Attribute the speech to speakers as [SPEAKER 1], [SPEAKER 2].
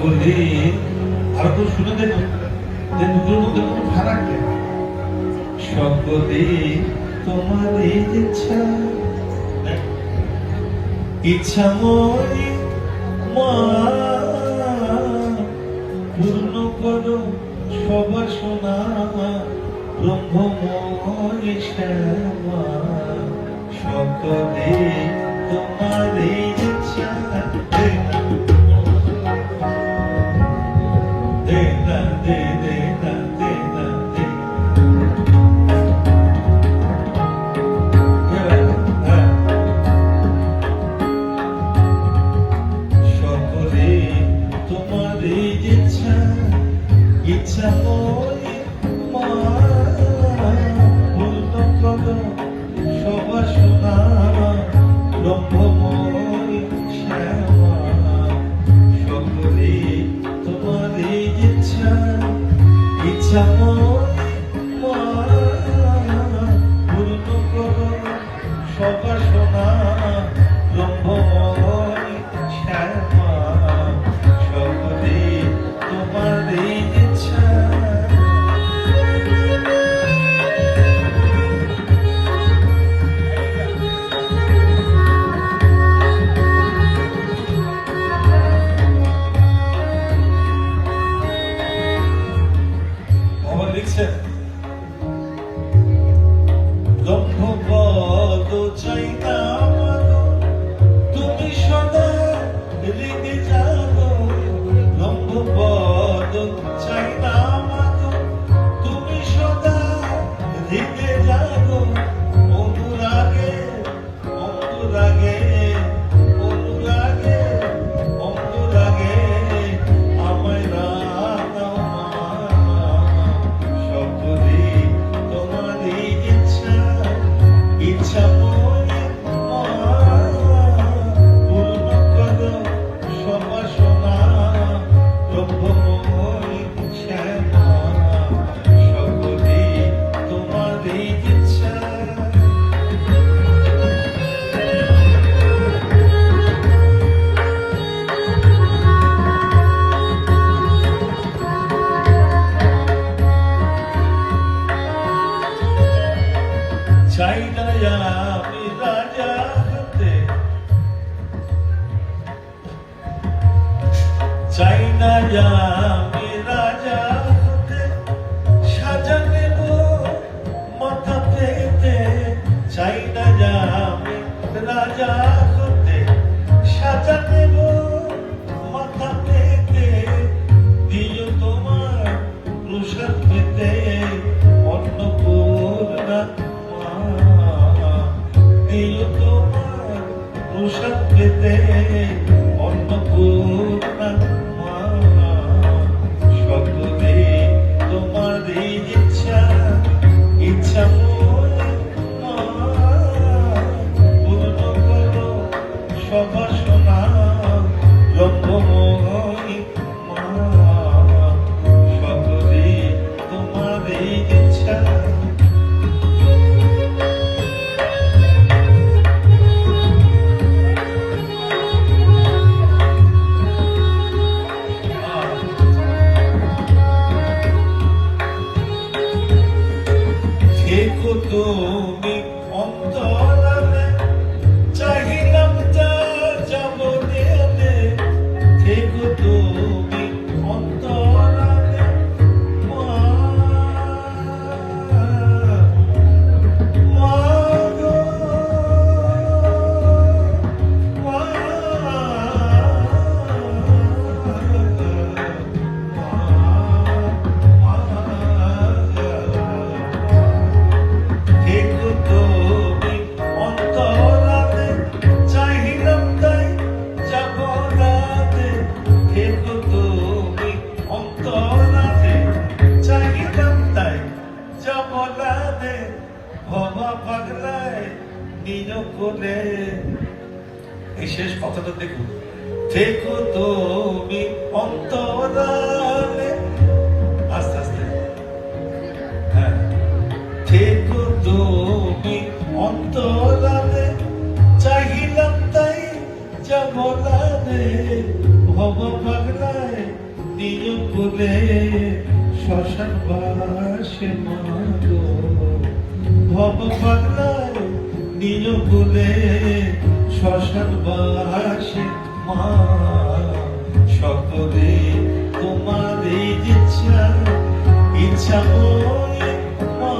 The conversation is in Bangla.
[SPEAKER 1] সকলে আর তো শুনে দেখুন যে দুটোর মধ্যে কোনো ফারাক নেই। সকলে তোমার ইচ্ছা ইচ্ছা মই মা পূর্ণ করো, সবার সোনা, ব্রহ্মময় শ্যামা। সকলে তোমার ইচ্ছা লম্ভপদ চাই না তুমি সদা রেগে যাও লম্ভপদ চাই না চাই না আমি রাজা সাজা নেব মাথা পেতে। চাই না রাজা হতে সাজা নেব মাথা পেতে। দিও তোমার প্রসাদ পেতে, অন্নপূর্ণা দিও তোমার প্রসাদ পেতে, অন্নপূর্ণা করে এই শেষ কথাটা দেখুন। থেকো তুমি অন্তরালে। আস্তে আস্তে। হ্যাঁ। থেকো তুমি অন্তরালে। চাহিলাম তাই ভব পাগলায় নিজ বলে শ্মশান বাসে মাগো। ভব পাগলার নীল ফুলে শ্মশান বাসে মা। সকলে তোমার ইচ্ছা ইচ্ছা মনে মা।